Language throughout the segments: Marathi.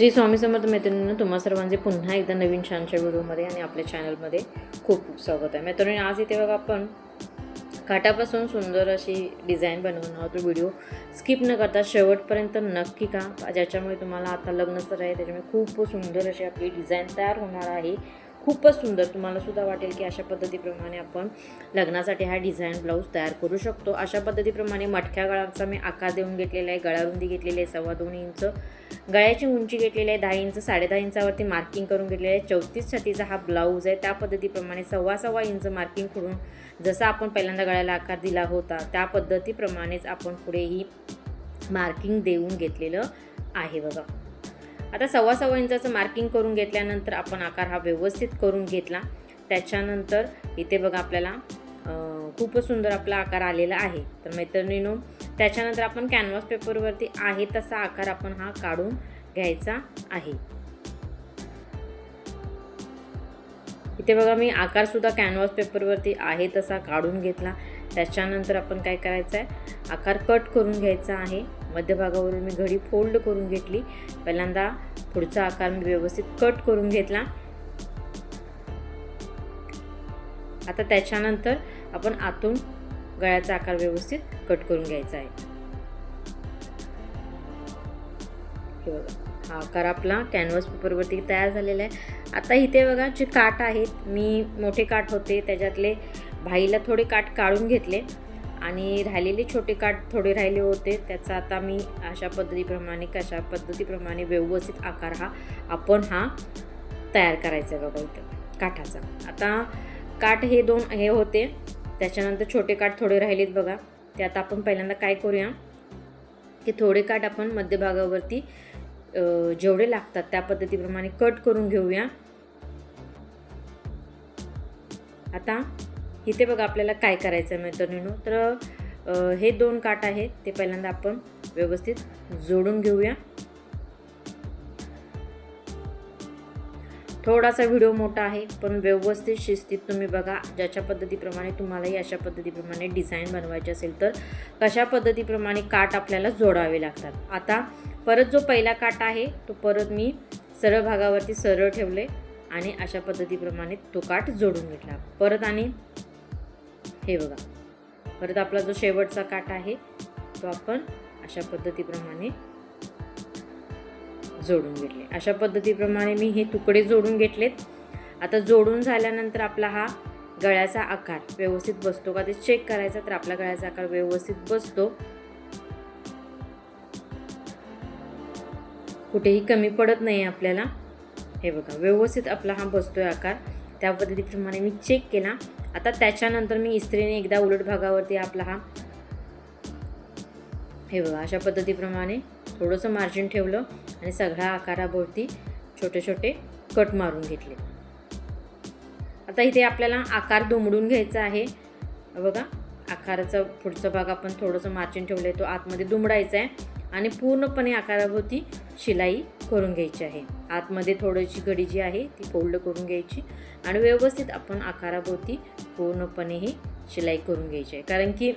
श्री स्वामी समर्थ मैत्रिणींना तुम्हा सर्वांचे पुन्हा एकदा नवीन छानच्या व्हिडिओमध्ये आणि आपल्या चॅनलमध्ये खूप खूप स्वागत आहे. मैत्रिणी आज इथे बघा आपण काटापासून सुंदर अशी डिझाईन बनवून आहोत. तो व्हिडिओ स्किप न करता शेवटपर्यंत नक्की का ज्याच्यामुळे तुम्हाला आता लग्न सर आहे त्याच्यामुळे खूप सुंदर अशी आपली डिझाईन तयार होणार आहे. खूपच सुंदर तुम्हाला सुद्धा वाटेल की अशा पद्धतीप्रमाणे आपण लग्नासाठी हा डिझाईन ब्लाऊज तयार करू शकतो. अशा पद्धतीप्रमाणे मटक्या गळाचा मी आकार देऊन घेतलेला आहे गळारुंदी घेतलेली आहे सव्वा दोन इंच. गळ्याची उंची घेतलेली आहे दहा इंच साडेदहा इंचावरती मार्किंग करून घेतलेलं आहे. चौतीस छातीचा हा ब्लाऊज आहे. त्या पद्धतीप्रमाणे सव्वा सव्वा इंच मार्किंग करून जसा आपण पहिल्यांदा गळ्याला आकार दिला होता त्या पद्धतीप्रमाणेच आपण पुढेही मार्किंग देऊन घेतलेलं आहे बघा. आता सव्वा सव्वा इंचाचं मार्किंग करून घेतल्यानंतर आपण आकार हा व्यवस्थित करून घेतला. त्याच्यानंतर इथे बघा आपल्याला खूपच सुंदर आपला आकार आलेला आहे. तर मैत्रिणीनो त्याच्यानंतर आपण कॅनव्हास पेपरवरती आहे तसा आकार आपण हा काढून घ्यायचा आहे. इथे बघा मी आकारसुद्धा कॅनव्हास पेपरवरती आहे तसा काढून घेतला. त्याच्यानंतर आपण काय करायचं आहे आकार कट करून घ्यायचा आहे. मध्यभागावरून मी घडी फोल्ड करून घेतली. पहिल्यांदा पुढचा आकार मी व्यवस्थित कट करून घेतला. आता त्याच्यानंतर आपण आतून गळ्याचा आकार व्यवस्थित कट करून घ्यायचा आहे. हे बघा हा आकार आपला कॅनव्हास पेपरवरती तयार झालेला आहे. आता इथे बघा जे काठ आहेत मी मोठे काठ होते त्याच्यातले भाईला थोडे काठ काढून घेतले. आणि राहिलेले छोटे काठ थोडे राहिले होते. त्याचा आता मी अशा पद्धतीप्रमाणे कशा पद्धतीप्रमाणे व्यवस्थित आकार हा आपण हा तयार करायचा आहे बघा इथं काठाचा. आता काठ हे दोन हे होते. त्याच्यानंतर छोटे काठ थोडे राहिलेत बघा. ते आता आपण पहिल्यांदा काय करूया की थोडे काठ आपण मध्यभागावरती जेवढे लागतात त्या पद्धतीप्रमाणे कट करून घेऊया. आता इथे बघा आपल्याला काय करायचं आहे मैत्रिणीनो तर हे दोन काठ आहेत ते पहिल्यांदा आपण व्यवस्थित जोडून घेऊया. थोडासा व्हिडिओ मोठा आहे पण व्यवस्थित शिस्तीत तुम्ही बघा ज्याच्या पद्धतीप्रमाणे तुम्हालाही अशा पद्धतीप्रमाणे डिझाईन बनवायची असेल तर कशा पद्धतीप्रमाणे काठ आपल्याला जोडावे लागतात. आता परत जो पहिला काठ आहे तो परत मी सरळ भागावरती सरळ ठेवले आणि अशा पद्धतीप्रमाणे तो काठ जोडून घेतला. परत आणि हे बघा. परत आपला जो शेवटचा काठ आहे तो आपण अशा पद्धतीप्रमाणे जोडून घेतले. अशा पद्धतीप्रमाणे मी हे तुकडे जोडून घेतलेत. आता जोडून झाल्यानंतर आपला हा गळ्याचा आकार व्यवस्थित बसतो का ते चेक करायचा तर आपला गळ्याचा आकार व्यवस्थित बसतो. कुठेही कमी पडत नाही आपल्याला. हे बघा व्यवस्थित आपला हा बसतोय आकार. त्या पद्धतीप्रमाणे मी चेक केला. आता त्याच्यानंतर मी इस्त्रीने एकदा उलट भागावरती आपला हा हे बघा अशा पद्धतीप्रमाणे थोडंसं मार्जिन ठेवलं आणि सगळ्या आकाराभोवती छोटे छोटे कट मारून घेतले. आता इथे आपल्याला आकार दुमडून घ्यायचा आहे. बघा आकाराचा पुढचा भाग आपण थोडंसं मार्जिन ठेवलं आहे तो आतमध्ये दुमडायचा आहे आणि पूर्णपणे आकाराभोवती शिलाई करून घ्यायची आहे. आतमध्ये थोडीशी घडी जी आहे ती फोल्ड करून घ्यायची आणि व्यवस्थित आपण आकाराभोवती पूर्णपणे ही शिलाई करून घ्यायची आहे. कारण की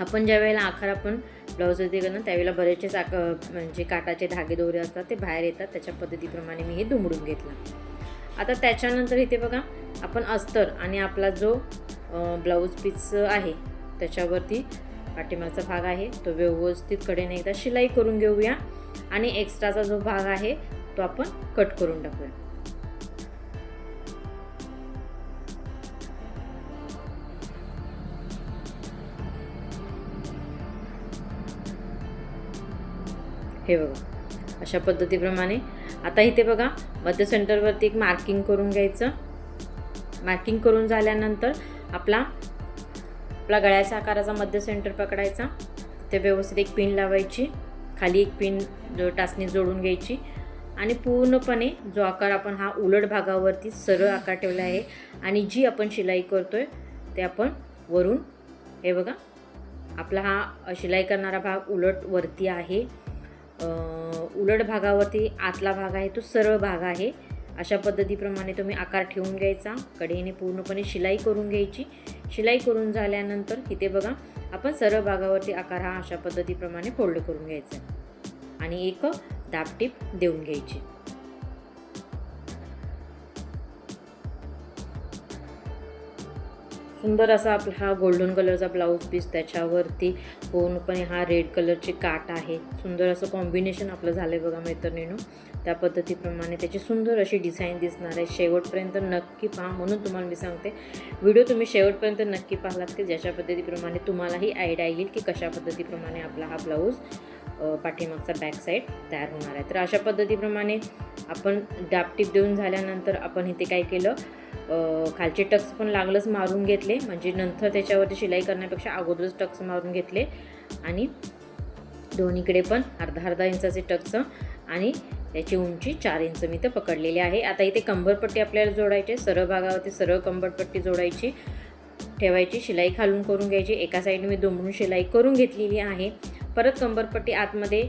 आपण ज्या वेळेला आकार आपण ब्लाऊज वरती करणं त्यावेळेला बरेचसे आक म्हणजे काटाचे धागे दोरे असतात ते बाहेर येतात. त्याच्या पद्धतीप्रमाणे मी हे दुमडून घेतलं. आता त्याच्यानंतर इथे बघा आपण अस्तर आणि आपला जो ब्लाऊज पीस आहे त्याच्यावरती पाठीमागचा भाग आहे तो व्यवस्थित कडेने एकदा शिलाई करून घेऊया. आणि एक्स्ट्राचा जो भाग आहे तो आपण कट करून टाकूया. हे बघा अशा पद्धतीप्रमाणे. आता इथे बघा मध्य सेंटरवरती एक मार्किंग करून घ्यायचं. मार्किंग करून झाल्यानंतर आपला आपला गळ्याच्या आकाराचा मध्य सेंटर पकडायचा. ते व्यवस्थित एक पिन लावायची. खाली एक पिन जो टाचणी जोडून घ्यायची. आणि पूर्णपणे जो आकार आपण हा उलट भागावरती सरळ आकार ठेवला आहे आणि जी आपण शिलाई करतोय ते आपण वरून हे बघा आपला हा शिलाई करणारा भाग उलट वरती आहे. उलट भागावरती आतला भाग आहे तो सरळ भाग आहे. अशा पद्धतीप्रमाणे तुम्ही आकार ठेवून घ्यायचा कडेने पूर्णपणे शिलाई करून घ्यायची. शिलाई करून झाल्यानंतर इथे बघा आपण सरळ भागावरती आकार हा अशा पद्धतीप्रमाणे फोल्ड करून घ्यायचा आणि एक दाबटीप देऊन घ्यायची. सुंदर असा आपला हा गोल्डन कलरचा ब्लाऊज पीस त्याच्यावरती पूर्णपणे हा रेड कलरची काट आहे. सुंदर असं कॉम्बिनेशन आपलं झालं आहे बघा मैत्रिणीनं. त्या पद्धतीप्रमाणे त्याची सुंदर अशी डिझाईन दिसणार आहे. शेवटपर्यंत नक्की पहा म्हणून तुम्हाला मी सांगते. व्हिडिओ तुम्ही शेवटपर्यंत नक्की पाहलात की ज्याच्या पद्धतीप्रमाणे तुम्हालाही आयडिया येईल की कशा पद्धतीप्रमाणे आपला हा ब्लाऊज पाठीमागचा बॅक साईड तयार होणार आहे. तर अशा पद्धतीप्रमाणे आपण डापटीप देऊन झाल्यानंतर आपण इथे काय केलं खालचे टक्स पण लागलंच मारून घेतले. म्हणजे नंतर त्याच्यावरती शिलाई करण्यापेक्षा अगोदरच टक्स मारून घेतले. आणि दोन्हीकडे पण अर्धा अर्धा इंचाचे टक्स आणि त्याची उंची चार इंच मी तर पकडलेली आहे. आता इथे कंबरपट्टी आपल्याला जोडायची सरळ भागावरती सरळ कंबरपट्टी जोडायची ठेवायची शिलाई खालून करून घ्यायची. एका साईडने मी दुमडून शिलाई करून घेतलेली आहे. परत कंबरपट्टी आतमध्ये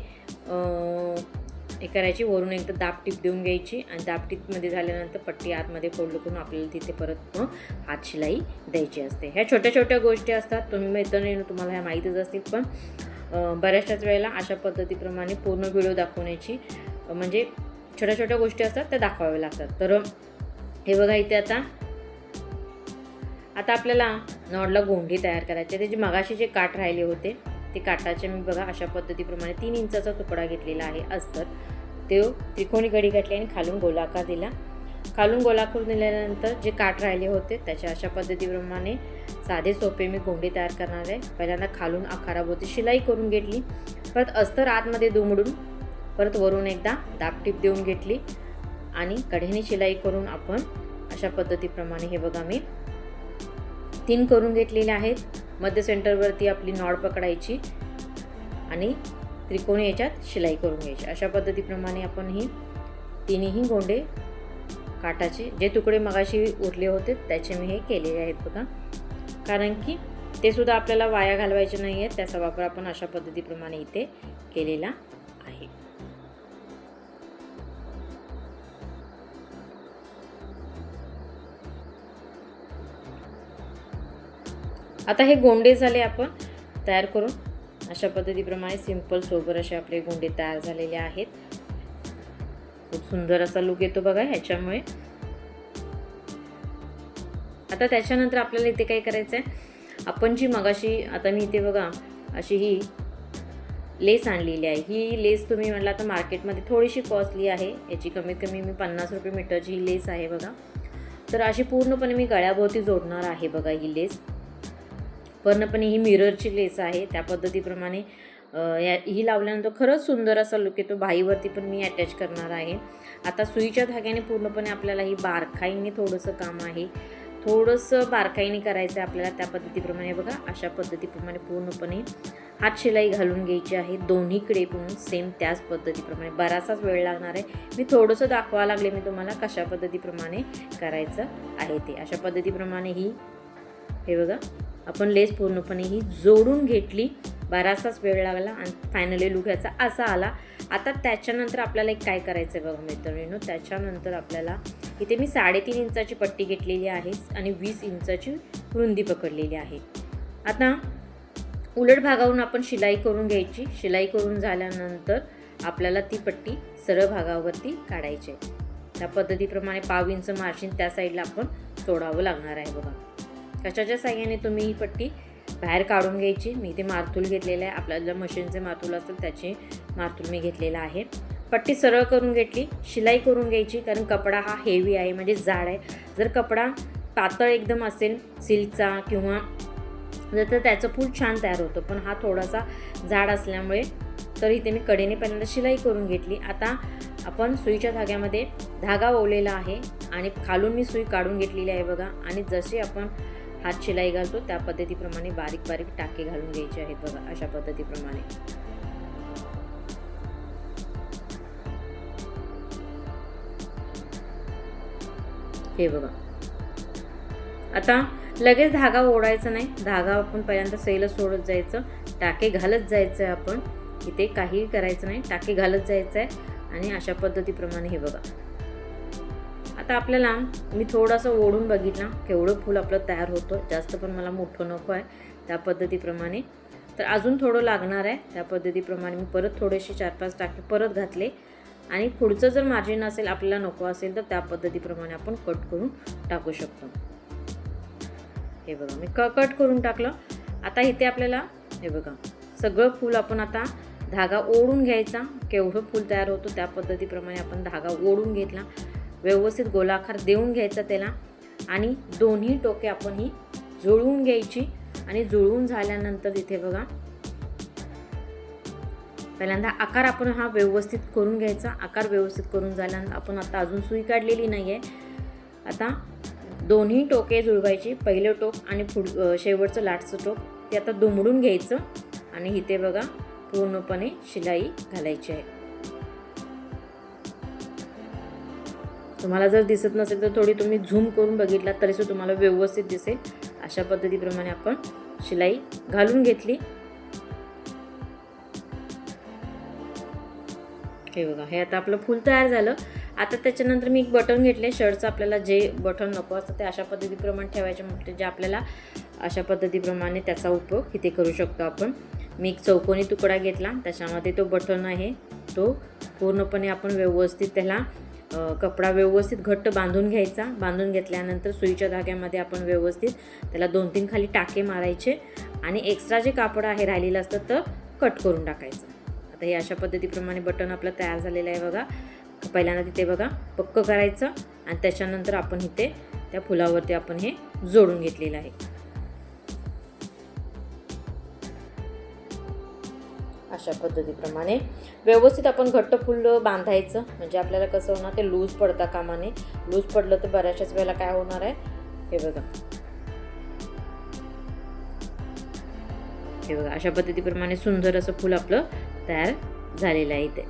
हे करायची वरून एकदा दाबटीप देऊन घ्यायची आणि दाबटीपमध्ये झाल्यानंतर पट्टी आतमध्ये फोल्ड करून आपल्याला तिथे परत मग हात शिलाई द्यायची असते ह्या छोट्या छोट्या गोष्टी असतात तुम्ही मैत्रिणी तुम्हाला ह्या माहीतच असतील पण बऱ्याचशाच वेळेला अशा पद्धतीप्रमाणे पूर्ण व्हिडिओ दाखवण्याची म्हणजे छोट्या छोट्या गोष्टी असतात त्या दाखवाव्या लागतात तर हे बघा इथे आता आता आपल्याला नॉडला गोंडी तयार करायची आहे. त्याचे मगाशी जे काठ राहिले होते ते काठाचे मी बघा अशा पद्धतीप्रमाणे तीन इंचाचा तुकडा घेतलेला आहे. अस्तर तो त्रिकोणी गडी घातली आणि खालून गोलाकार दिला. खालून गोलाकार दिल्यानंतर जे काठ राहिले होते त्याच्या अशा पद्धतीप्रमाणे साधे सोपे मी गोंडे तयार करणार आहे. पहिल्यांदा खालून आकाराभोवती शिलाई करून घेतली. परत अस्तर आतमध्ये दुमडून परत वरून एकदा दापटीप देऊन घेतली आणि कढेने शिलाई करून आपण अशा पद्धतीप्रमाणे हे बघा मी तीन करून घेतलेले आहेत. मध्य सेंटरवरती आपली नॉड पकडायची आणि त्रिकोणी याच्यात शिलाई करून घ्यायची. अशा पद्धतीप्रमाणे आपण ही तिन्ही गोंडे काटाचे जे तुकडे मगाशी उरले होते त्याचे मी हे केलेले आहेत बघा. कारण की ते सुद्धा आपल्याला वाया घालवायचे नाही आहेत त्याचा वापर आपण अशा पद्धतीप्रमाणे इथे केलेला आता हे गोंडे झाले आपण तयार करून. अशा पद्धतीप्रमाणे सिंपल सोबर असे आपले गोंडे तयार झालेले आहेत. खूप सुंदर असा लुक येतो बघा ह्याच्यामुळे. आता त्याच्यानंतर आपल्याला इथे काय करायचं आहे आपण जी मगाशी आता मी इथे बघा अशी ही लेस आणलेली आहे. ही लेस तुम्ही म्हटलं तर मार्केटमध्ये थोडीशी कॉस्टली आहे. याची कमीत कमी मी पन्नास रुपये मीटरची ही लेस आहे बघा. तर अशी पूर्णपणे मी गळ्याभोवती जोडणार आहे बघा ही लेस. पूर्णपणे ही मिररची लेस आहे. त्या पद्धतीप्रमाणे या ही लावल्यानंतर खरंच सुंदर असा लुक येतो. बाईवरती पण मी अटॅच करणार आहे. आता सुईच्या धाग्याने पूर्णपणे आपल्याला ही बारखाईने थोडंसं काम आहे. थोडंसं बारकाईने करायचं आहे आपल्याला त्या पद्धतीप्रमाणे. बघा अशा पद्धतीप्रमाणे पूर्णपणे हात शिलाई घालून घ्यायची आहे. दोन्हीकडे पण सेम त्याच पद्धतीप्रमाणे. बराचसाच वेळ लागणार आहे. मी थोडंसं दाखवा लागले मी तुम्हाला कशा पद्धतीप्रमाणे करायचं आहे ते. अशा पद्धतीप्रमाणे ही हे बघा. आपण लेस पूर्णपणे ही जोडून घेतली. बराचसाच वेळ लागला आणि फायनली लुक ह्याचा असा आला. आता त्याच्यानंतर आपल्याला एक काय करायचं आहे बघा मैत्रिणीनो? त्याच्यानंतर आपल्याला इथे मी साडेतीन इंचाची पट्टी घेतलेली आहे आणि वीस इंचाची रुंदी पकडलेली आहे. आता उलट भागावरून आपण शिलाई करून घ्यायची. शिलाई करून झाल्यानंतर आपल्याला ती पट्टी सरळ भागावरती काढायची आहे. त्या पद्धतीप्रमाणे पाव इंच मार्जिन त्या साईडला आपण सोडावं लागणार आहे बघा. कशाच्या साह्याने तुम्ही ही पट्टी बाहेर काढून घ्यायची. मी इथे मारतूल घेतलेलं आहे. आपल्याला मशीनचे मारतूल असतात त्याचे मारतूल मी घेतलेला आहे. पट्टी सरळ करून घेतली शिलाई करून घ्यायची कारण कपडा हा हेवी आहे म्हणजे जाड आहे. जर कपडा पातळ एकदम असेल सिल्कचा किंवा जर तर त्याचं फूल छान तयार होतं. पण हा थोडासा जाड असल्यामुळे तर इथे मी कडेने पहिल्यांदा शिलाई करून घेतली. आता आपण सुईच्या धाग्यामध्ये धागा ओवलेला आहे आणि खालून मी सुई काढून घेतलेली आहे बघा. आणि जसे आपण हात शिलाई घालतो. त्या पद्धतीप्रमाणे बारीक बारीक टाके घालून घ्यायचे आहेत बघा अशा पद्धतीप्रमाणे. हे बघा. आता लगेच धागा ओढायचा नाही. धागा आपण पहिल्यांदा सैलच सोडत जायचं. टाके घालत जायचं आहे आपण. इथे काहीही करायचं नाही. टाके घालत जायचं आहे आणि अशा पद्धतीप्रमाणे हे बघा. आता आपल्याला मी थोडासा ओढून बघितला केवढं फूल आपलं तयार होतं जास्त पण मला मोठं नको आहे त्या पद्धतीप्रमाणे. तर अजून थोडं लागणार आहे त्या पद्धतीप्रमाणे. मी परत थोडेसे चार पाच टाके परत घातले. आणि पुढचं जर मार्जिन असेल आपल्याला नको असेल तर त्या पद्धतीप्रमाणे आपण कट करून टाकू शकतो. हे बघा मी क कट करून टाकलं. आता इथे आपल्याला हे बघा सगळं फूल आपण आता धागा ओढून घ्यायचा. केवढं फूल तयार होतो त्या पद्धतीप्रमाणे आपण धागा ओढून घेतला. व्यवस्थित गोलाकार देऊन घ्यायचा त्याला. आणि दोन्ही टोके आपण ही जुळवून घ्यायची. आणि जुळवून झाल्यानंतर तिथे बघा. पहिल्यांदा आकार आपण हा व्यवस्थित करून घ्यायचा. आकार व्यवस्थित करून झाल्यानंतर आपण आता अजून सुई काढलेली नाही आहे आता दोन्ही टोके जुळवायची. पहिलं टोक आणि पुढ शेवटचं लाटचं टोक ते आता दुमडून घ्यायचं. आणि इथे बघा पूर्णपणे शिलाई घालायची आहे. तुम्हाला जर दिसत नसेल तर थोडी तुम्ही झूम करून बघितला तरीसुद्धा तुम्हाला व्यवस्थित दिसेल. अशा पद्धतीप्रमाणे आपण शिलाई घालून घेतली. हे बघा हे आता आपलं फूल तयार झालं. आता त्याच्यानंतर मी एक बटन घेतले शर्टचं आपल्याला जे बटन नको असतं ते अशा पद्धतीप्रमाणे ठेवायचे म्हणजे जे आपल्याला अशा पद्धतीप्रमाणे त्याचा उपयोग इथे करू शकतो आपण. मी एक चौकोनी तुकडा घेतला. त्याच्यामध्ये तो बटन आहे तो पूर्णपणे आपण व्यवस्थित त्याला कपडा व्यवस्थित घट्ट बांधून घ्यायचा. बांधून घेतल्यानंतर सुईच्या धाग्यामध्ये आपण व्यवस्थित त्याला दोन तीन खाली टाके मारायचे आणि एक्स्ट्रा जे कापड आहे राहिलेलं असतं तर कट करून टाकायचं. आता हे अशा पद्धतीप्रमाणे बटन आपलं तयार झालेलं आहे बघा. पहिल्यांदा तिथे बघा पक्क करायचं आणि त्याच्यानंतर आपण इथे त्या फुलावरती आपण हे जोडून घेतलेलं आहे. अशा पद्धतीप्रमाणे. व्यवस्थित आपण घट्ट फुल बांधायचं. म्हणजे आपल्याला कसं होणार ते लूज पडता कामाने. लूज पडलं तर बऱ्याचशाच वेळेला काय होणार आहे? हे बघा. हे बघा अशा पद्धतीप्रमाणे सुंदर असं फुल आपलं तयार झालेलं आहे इथे.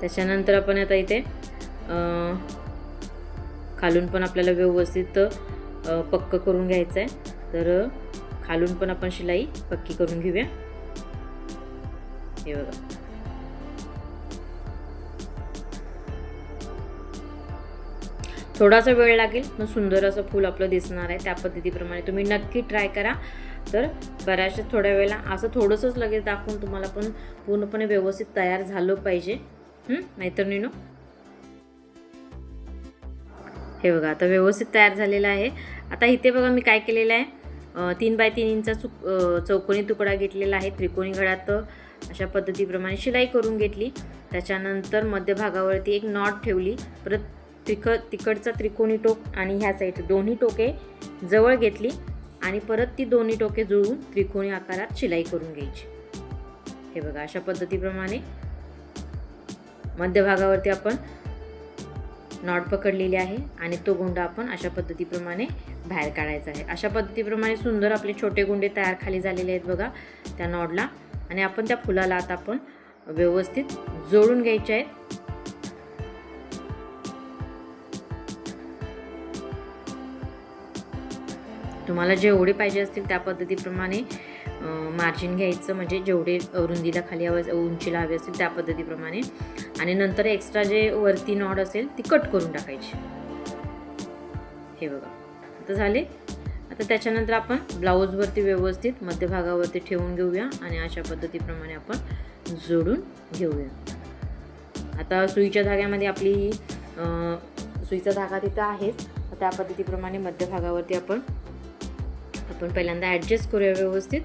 त्याच्यानंतर आपण आता इथे खालून पण आपल्याला व्यवस्थित पक्क करून घ्यायचं आहे तर खालून पण आपण शिलाई पक्की करून घेऊया. हे बघा. थोडासा वेळ लागेल पण सुंदर असं फूल आपलं दिसणार आहे त्या पद्धतीप्रमाणे. तुम्ही नक्की ट्राय करा. तर बऱ्याचशा थोड्या वेळेला असं थोडंसंच लगेच दाखवून तुम्हाला पण पूर्णपणे व्यवस्थित तयार झालं पाहिजे. नाहीतर निनो. हे बघा आता व्यवस्थित तयार झालेलं आहे. आता इथे बघा मी काय केलेलं आहे. तीन बाय तीन इंचा चुक चौकोनी तुकडा घेतलेला आहे. त्रिकोणी घडात अशा पद्धतीप्रमाणे शिलाई करून घेतली. त्याच्यानंतर मध्यभागावरती एक नॉट ठेवली. परत त्रिक तिकडचा त्रिकोणी टोक आणि ह्या साईड दोन्ही टोके जवळ घेतली आणि परत ती दोन्ही टोके जुळून त्रिकोणी आकारात शिलाई करून घ्यायची. हे बघा अशा पद्धतीप्रमाणे मध्यभागावरती आपण नॉट पकडलेली आहे आणि तो गोंडा आपण अशा पद्धतीप्रमाणे बाहेर काढायचा आहे. अशा पद्धतीप्रमाणे सुंदर आपले छोटे गोंडे तयार खाली झालेले आहेत बघा त्या नॉडला आणि आपण त्या फुलाला आता आपण व्यवस्थित जोडून घ्यायचे आहेत. तुम्हाला जेवढे पाहिजे असतील त्या पद्धतीप्रमाणे मार्जिन घ्यायचं म्हणजे जेवढे रुंदीला खाली हवं उंचीला हवी असेल त्या पद्धतीप्रमाणे. आणि नंतर एक्स्ट्रा जे वरती नॉड असेल ती कट करून टाकायची. हे बघा. आता झाले? आता त्याच्यानंतर आपण ब्लाऊजवरती व्यवस्थित मध्यभागावरती ठेवून घेऊया आणि अशा पद्धतीप्रमाणे आपण जोडून घेऊया. आता सुईच्या धाग्यामध्ये आपली ही सुईचा धागा तिथं आहेच. त्या पद्धतीप्रमाणे मध्यभागावरती आपण आपण पहिल्यांदा ॲडजस्ट करूया व्यवस्थित.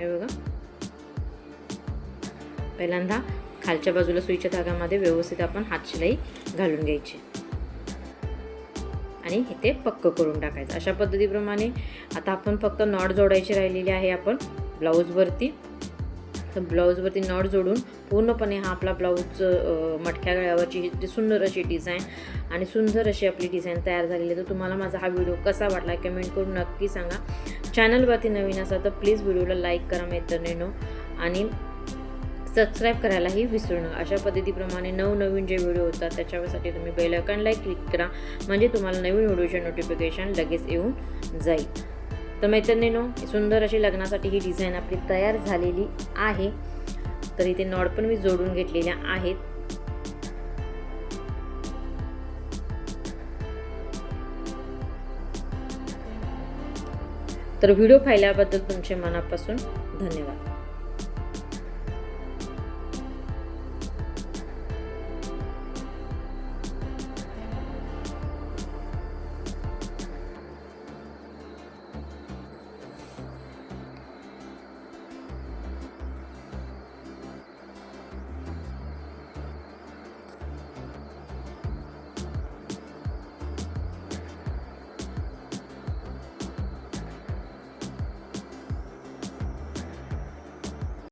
हे बघा. पहिल्यांदा खालच्या बाजूला सुईच्या धाग्यामध्ये व्यवस्थित आपण हात शिलाई घालून घ्यायची. आणि इथे पक्क करून टाकायचं. अशा पद्धतीप्रमाणे आता आपण फक्त नॉट जोडायची राहिलेली आहे आपण ब्लाऊजवरती. तर ब्लाऊजवरती नॉट जोडून पूर्णपणे हा आपला ब्लाऊज मटक्या गळ्यावरची ती सुंदर अशी डिझाईन आणि सुंदर अशी आपली डिझाईन तयार झालेली आहे. तर तुम्हाला माझा हा व्हिडिओ कसा वाटला कमेंट करून नक्की सांगा. चॅनलवरती नवीन असा तर प्लीज व्हिडिओला लाईक करा मैत्रिणीनो आणि सबस्क्राईब करायलाही विसरू नका. अशा पद्धतीप्रमाणे नवनवीन जे व्हिडिओ होतात त्याच्यासाठी तुम्ही बेल आयकॉनला क्लिक करा. म्हणजे तुम्हाला नवीन व्हिडिओचे नोटिफिकेशन लगेच येऊन जाईल. तर मैत्रिणीनो सुंदर अशी लग्नासाठी ही डिझाईन आपली तयार झालेली आहे. तर इथे नॉड पण मी जोडून घेतलेल्या आहेत. तर व्हिडिओ पाहिल्याबद्दल तुमचे मनापासून धन्यवाद.